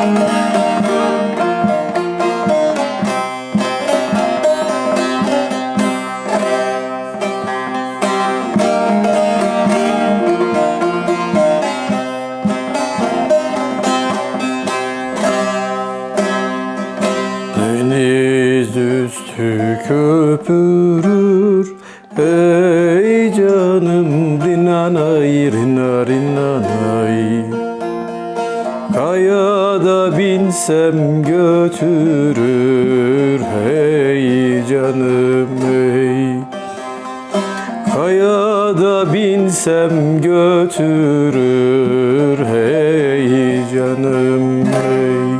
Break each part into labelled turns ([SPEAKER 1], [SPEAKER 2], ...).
[SPEAKER 1] Deniz üstü köpürür ey canım. Binsem götürür hey canım hey. Kayada binsem götürür hey canım hey.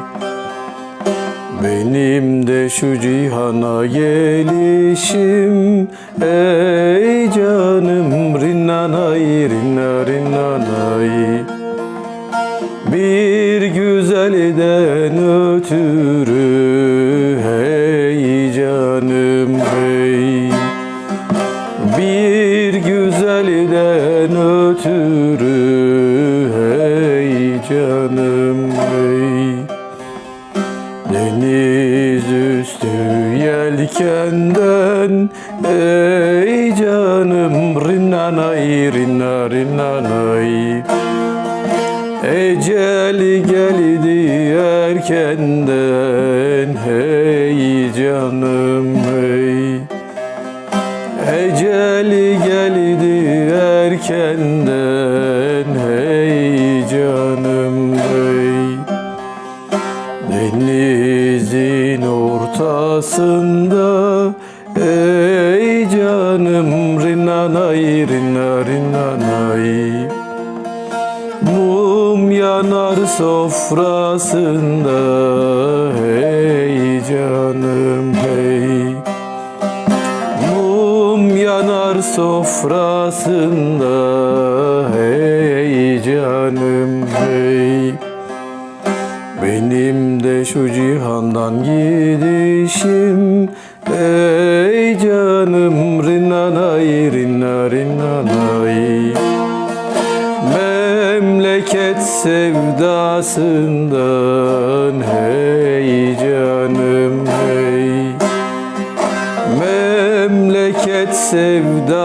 [SPEAKER 1] Benim de şu cihana gelişim ey canım rinnanay rinna rinnanay güzelden ötürü hey canım hey. Bir güzelden ötürü hey canım hey. Deniz üstü yelkenden ey canım rinnanay rinna rinnanay Ecel geldi erkenden hey canım hey. Ecel geldi erkenden hey canım hey. Denizin ortasında ey canım rinnanay rinna rinnanay Yanar sofrasında hey canım hey. Mum yanar sofrasında hey canım hey. Benim de şu cihandan gidişim sevdasından hey canım hey. Memleket sevdasından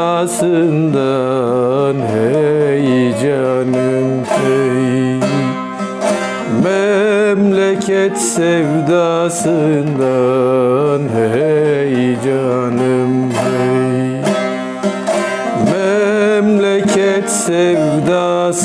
[SPEAKER 1] hey canım hey. Memleket sevdasından hey canım hey. Memleket sevdasından